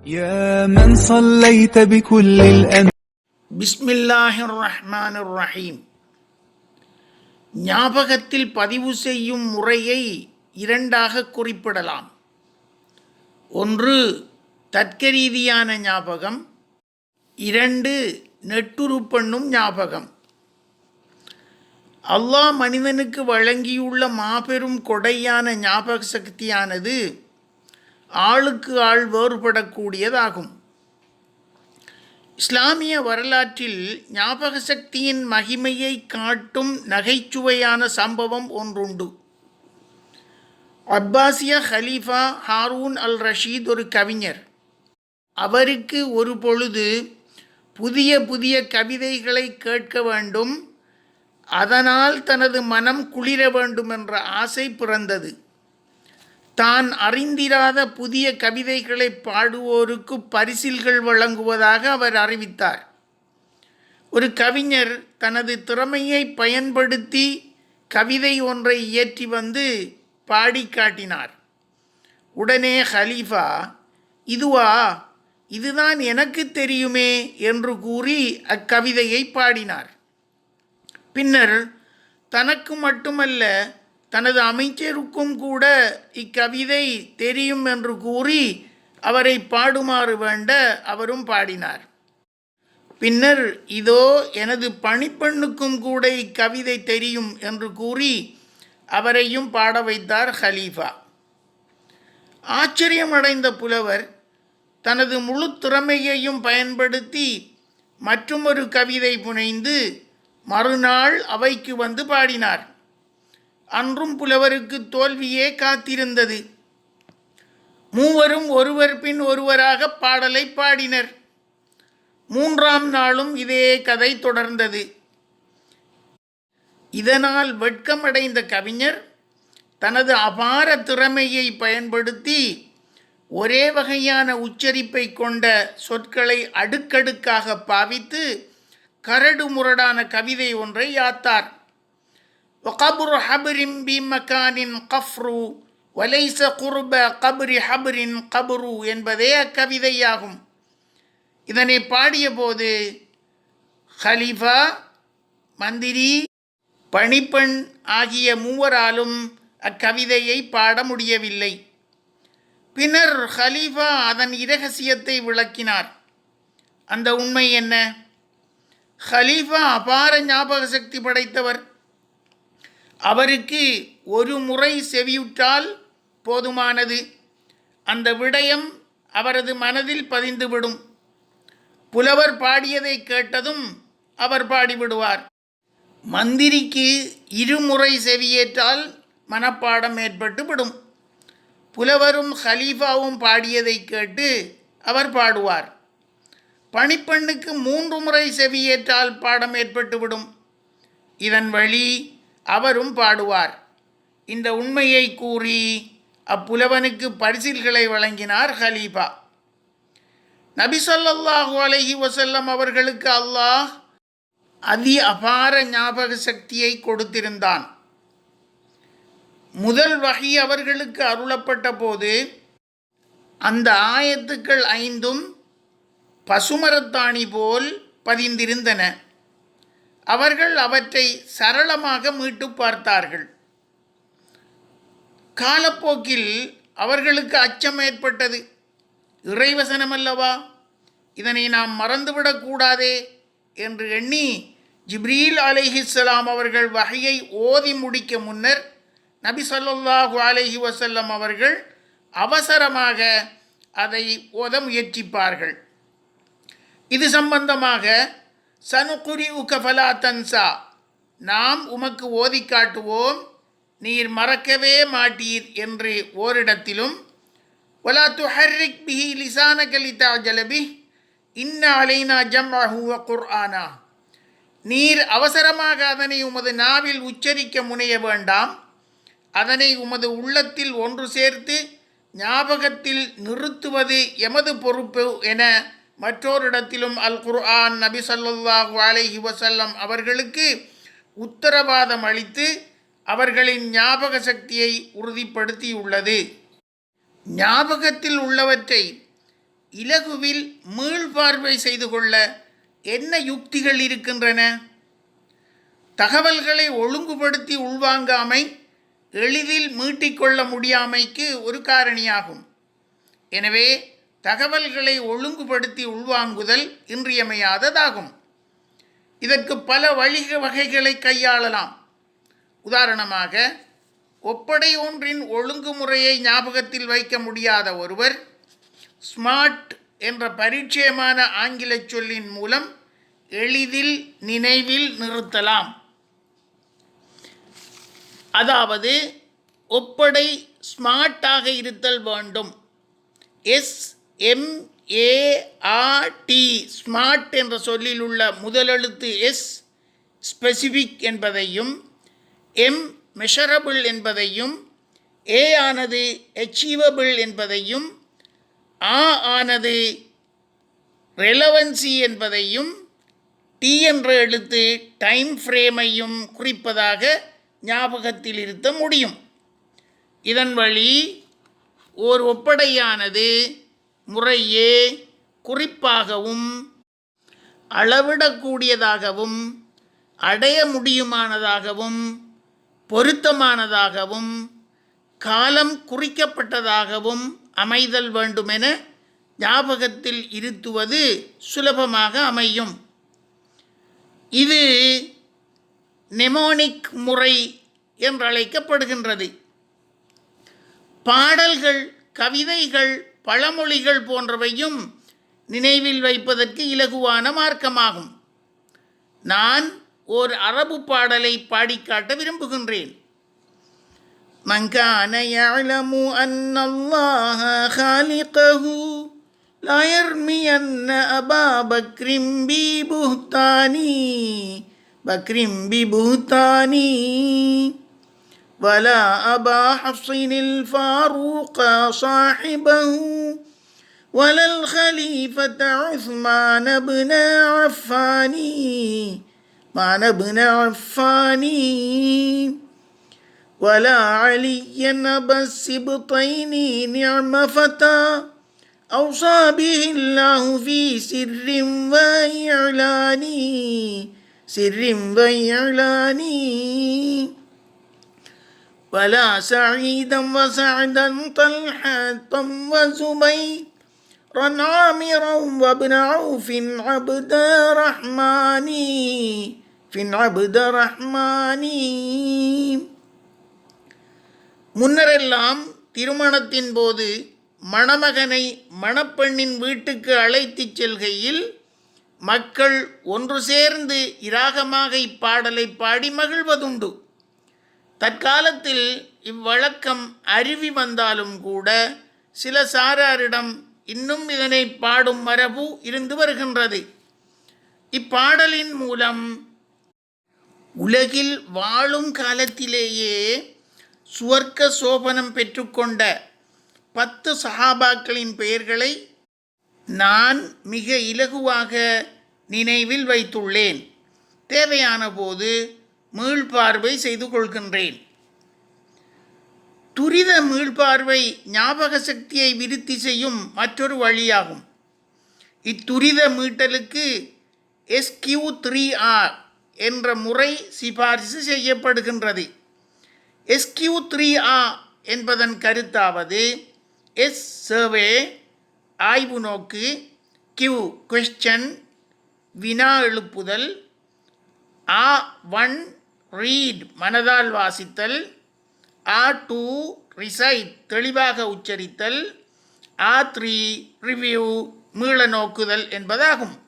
يا من صليت بكل الأنبياء பிஸ்மில்லாஹிர் ரஹ்மானிர் ரஹீம் ஞாபகத்தில் பதிவு செய்யும் முறையை இரண்டாக குறிப்பிடலாம் ஒன்று தர்க்கரீதியான ஞாபகம் இரண்டு நெட்டுருப்பண்ணும் ஞாபகம் அல்லாஹ் மனிதனுக்கு வழங்கியுள்ள மாபெரும் கொடையான ஞாபக சக்தியானது ஆளுக்கு ஆள் வேறுபடக்கூடியதாகும். இஸ்லாமிய வரலாற்றில் ஞாபக சக்தியின் மகிமையை காட்டும் நகைச்சுவையான சம்பவம் ஒன்றுண்டு. அப்பாசிய ஹலீஃபா ஹாரூன் அல் ரஷீத் ஒரு கவிஞர். அவருக்கு ஒரு பொழுது புதிய புதிய கவிதைகளை கேட்க வேண்டும் அதனால் தனது மனம் குளிர வேண்டும் என்ற ஆசை பிறந்தது. தான் அறிந்திராத புதிய கவிதைகளை பாடுவோருக்கு பரிசில்கள் வழங்குவதாக அவர் அறிவித்தார். ஒரு கவிஞர் தனது திறமையை பயன்படுத்தி கவிதை ஒன்றை இயற்றி வந்து பாடி காட்டினார். உடனே ஹலீஃபா இதுவா? இதுதான் எனக்கு தெரியுமே என்று கூறி அக்கவிதையை பாடினார். பின்னர் தனக்கு மட்டுமல்ல தனது அமைச்சருக்கும் கூட இக்கவிதை தெரியும் என்று கூறி அவரை பாடுமாறு வேண்ட அவரும் பாடினார். பின்னர் இதோ எனது பணிப்பெண்ணுக்கும் கூட இக்கவிதை தெரியும் என்று கூறி அவரையும் பாட வைத்தார் ஹலீஃபா. ஆச்சரியமடைந்த புலவர் தனது முழு திறமையையும் பயன்படுத்தி மற்றுமொரு கவிதை புனைந்து மறுநாள் அவைக்கு வந்து பாடினார். அன்றும் புலவருக்கு தோல்வியே காத்திருந்தது. மூவரும் ஒருவர் பின் ஒருவராக பாடலை பாடினர். மூன்றாம் நாளும் இதே கதை தொடர்ந்தது. இதனால் வெட்கமடைந்த கவிஞர் தனது அபார திறமையை பயன்படுத்தி ஒரே வகையான உச்சரிப்பை கொண்ட சொற்களை அடுக்கடுக்காக பாவித்து கரடு முரடான கவிதை ஒன்றை யாத்தார் وقبر حبر بمكان قفر وليس قرب قبر حبر قبر என்பதே அக்கவிதையாகும் இதனை பாடிய போது ஹலீஃபா மந்திரி பணிப்பெண் ஆகிய மூவராலும் அக்கவிதையை பாட முடியவில்லை பின்னர் ஹலீஃபா அதன் இரகசியத்தை விளக்கினார் அந்த உண்மை என்ன ஹலீஃபா அபார ஞாபக சக்தி படைத்தவர் அவருக்கு ஒரு முறை செவியுற்றால் போதுமானது. அந்த விடயம் அவரது மனதில் பதிந்துவிடும். புலவர் பாடியதை கேட்டதும் அவர் பாடிவிடுவார். மந்திரிக்கு இருமுறை செவியேற்றால் மனப்பாடம் ஏற்பட்டு விடும். புலவரும் ஹலீஃபாவும் பாடியதை கேட்டு அவர் பாடுவார். பணிப்பெண்ணுக்கு மூன்று முறை செவியேற்றால் பாடம் ஏற்பட்டுவிடும் இதன் வழி அவரும் பாடுவார். இந்த உண்மையை கூறி அப்புலவனுக்கு பரிசில்களை வழங்கினார் ஹலீஃபா நபி ஸல்லல்லாஹு அலஹி வசல்லம் அவர்களுக்கு அல்லாஹ் அதி அபார ஞாபக சக்தியை கொடுத்திருந்தான். முதல் வகை அவர்களுக்கு அருளப்பட்ட போது அந்த ஆயத்துக்கள் ஐந்தும் பசுமரத்தாணி போல் பதிந்திருந்தன. அவர்கள் அவற்றை சரளமாக மீட்டு பார்த்தார்கள். காலப்போக்கில் அவர்களுக்கு அச்சம் ஏற்பட்டது. இறைவசனம் அல்லவா இதனை நாம் மறந்துவிடக்கூடாதே என்று எண்ணி ஜிப்ரீல் அலிஹிஸ்லாம் அவர்கள் வகையை ஓதி முடிக்க முன்னர் நபி சொல்லாஹு அலைஹி வசல்லம் அவர்கள் அவசரமாக அதை ஓத முயற்சிப்பார்கள். இது சம்பந்தமாக சனுகுரி உகஃபலா தன்சா நாம் உமக்கு ஓதி காட்டுவோம் நீர் மறக்கவே மாட்டீர் என்று ஓரிடத்திலும் ஒலா துஹர்ரிக் பிஹி லிசான கலிதா ஜலபி இன்ன அலைனா ஜம்அஹு வ குர்ஆனா. நீர் அவசரமாக அதனை உமது நாவில் உச்சரிக்க முனைய வேண்டாம். அதனை உமது உள்ளத்தில் ஒன்று சேர்த்து ஞாபகத்தில் நிறுத்துவது எமது பொறுப்பு என மற்றோரிடத்திலும் அல் குர்ஆன் நபி ஸல்லல்லாஹு அலைஹி வசல்லம் அவர்களுக்கு உத்தரவாதம் அளித்து அவர்களின் ஞாபக சக்தியை உறுதிப்படுத்தியுள்ளது. ஞாபகத்தில் உள்ளவற்றை இலகுவில் மீள்பார்வை செய்து கொள்ள என்ன யுக்திகள் இருக்கின்றன? தகவல்களை ஒழுங்குபடுத்தி உள்வாங்காமை எளிதில் மீட்டிக்கொள்ள முடியாமைக்கு ஒரு காரணியாகும். எனவே தகவல்களை ஒழுங்குபடுத்தி உள்வாங்குதல் இன்றியமையாததாகும். இதற்கு பல வழி வகைகளை கையாளலாம். உதாரணமாக ஒப்படை ஒன்றின் ஒழுங்குமுறையை ஞாபகத்தில் வைக்க முடியாத ஒருவர் ஸ்மார்ட் என்ற பரிச்சயமான ஆங்கிலச் சொல்லின் மூலம் எளிதில் நினைவில் நிறுத்தலாம். அதாவது ஒப்படை ஸ்மார்ட்டாக இருத்தல் வேண்டும். எஸ் எம்ஏஆர்டி ஸ்மார்ட் என்ற சொல்லில் உள்ள முதலெழுத்து எஸ் ஸ்பெசிஃபிக் என்பதையும் எம் மெஷரபிள் என்பதையும் ஏ ஆனது அச்சீவபிள் என்பதையும் ஆ ஆனது ரெலவன்சி என்பதையும் டி என்ற எழுத்து டைம் ஃப்ரேமையும் குறிப்பதாக ஞாபகத்தில் இருத்த முடியும். இதன் வழி ஓர் ஒப்படையானது முறையே குறிப்பாகவும் அளவிடக்கூடியதாகவும் அடைய முடியுமானதாகவும் பொருத்தமானதாகவும் காலம் குறிக்கப்பட்டதாகவும் அமைதல் வேண்டுமென ஞாபகத்தில் இருத்துவது சுலபமாக அமையும். இது நெமோனிக் முறை என்றழைக்கப்படுகின்றது. பாடல்கள் கவிதைகள் பழமொழிகள் போன்றவையும் நினைவில் வைப்பதற்கு இலகுவான மார்க்கமாகும் நான் ஓர் அரபு பாடலை பாடிக்காட்ட விரும்புகின்றேன் من كان يعلم أن الله خالقه لا يرمين أبا بكر ببهتاني بكر ببهتاني ولا أبا حفص الفاروق صاحبه ولا الخليفة عثمان بن عفان مان بن عفان ولا عليا أبا السبطين نعم فتى أوصى به الله في سر وإعلان سر وإعلان ولا سعيدا وسعدا طلحة وزبيرا عامرا وابن عوف عبد الرحمن في عبد الرحمن முன்னரெல்லாம் திருமணத்தின் போது மணமகனை மணப்பெண்ணின் வீட்டுக்கு அழைத்துச் செல்கையில் மக்கள் ஒன்று சேர்ந்து இராகமாக இப்பாடலை பாடி மகிழ்வதுண்டு தற்காலத்தில் இவ்வழக்கம் அருவி வந்தாலும் கூட சில சாராரிடம் இன்னும் இதனை பாடும் மரபு இருந்து வருகின்றது. இப்பாடலின் மூலம் உலகில் வாழும் காலத்திலேயே சுவர்க்க சோபனம் பெற்றுக்கொண்ட பத்து சஹாபாக்களின் பெயர்களை நான் மிக இலகுவாக நினைவில் வைத்துள்ளேன். தேவையான போது மீள்பார்வை செய்து கொள்கின்றேன். துரித மீள்பார்வை ஞாபக சக்தியை விருத்தி செய்யும் மற்றொரு வழியாகும். இத்துரித மீட்டலுக்கு எஸ்கியூ த்ரீ ஆர் என்ற முறை சிபாரிசு செய்யப்படுகின்றது. எஸ்கியூ த்ரீ ஆ என்பதன் கருத்தாவது எஸ் சர்வே ஆய்வு நோக்கு கியூ கொஸ்டன் வினா எழுப்புதல் ஆ ஒன் ரீட் மனதால் வாசித்தல். ஆ டூ ரிசைட் தெளிவாக உச்சரித்தல். ஆ த்ரீ ரிவ்யூ மீள நோக்குதல் என்பதாகும்.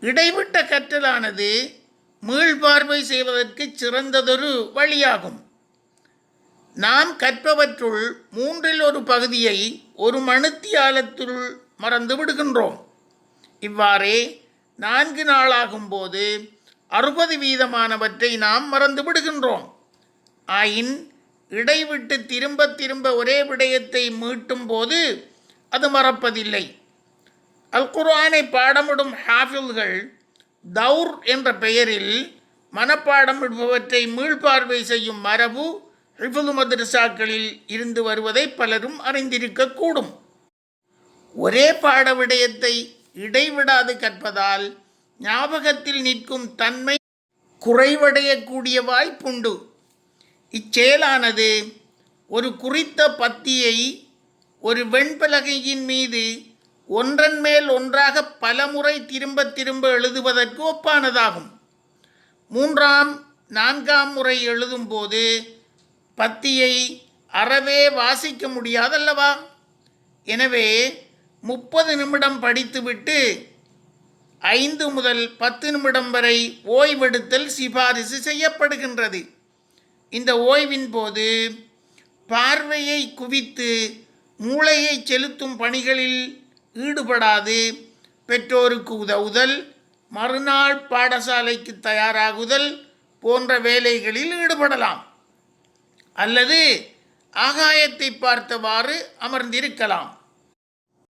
இடைவிட்ட கற்றலானது மீள்பார்வை செய்வதற்கு சிறந்ததொரு வழியாகும். நாம் கற்பவற்றுள் மூன்றில் ஒரு பகுதியை ஒரு மணித்தியாலத்துள் மறந்து விடுகின்றோம். இவ்வாறே நான்கு நாளாகும் போது அறுபது வீதமானவற்றை நாம் மறந்து விடுகின்றோம். ஆயின் இடைவிட்டு திரும்ப திரும்ப ஒரே விடயத்தை மீட்டும் போது அது மறப்பதில்லை. அல் குர்ஆனை பாடமிடும் ஹாஃபில்கள் தௌர் என்ற பெயரில் மனப்பாடம் இடுபவற்றை மீள்பார்வை செய்யும் மரபு ஹிஃபுல் மதரசாக்களில் இருந்து வருவதை பலரும் அறிந்திருக்கக்கூடும். ஒரே பாட விடயத்தை இடைவிடாது கற்பதால் ஞாபகத்தில் நிற்கும் தன்மை குறைவடையக்கூடிய வாய்ப்புண்டு. இச்செயலானது ஒரு குறித்த பத்தியை ஒரு வெண்பலகையின் மீது ஒன்றன் மேல் ஒன்றாக பலமுறை திரும்ப திரும்ப எழுதுவதற்கு ஒப்பானதாகும். மூன்றாம் நான்காம் முறை எழுதும்போது பத்தியை அறவே வாசிக்க முடியாதல்லவா? எனவே முப்பது நிமிடம் படித்துவிட்டு ஐந்து முதல் பத்து நிமிடம் வரை ஓய்வெடுத்தல் சிபாரிசு செய்யப்படுகின்றது. இந்த ஓய்வின் போது பார்வையை குவித்து மூளையை செலுத்தும் பணிகளில் ஈடுபடாது. பெற்றோருக்கு உதவுதல் மறுநாள் பாடசாலைக்கு தயாராகுதல் போன்ற வேலைகளில் ஈடுபடலாம். அல்லது ஆகாயத்தை பார்த்தவாறு அமர்ந்திருக்கலாம்.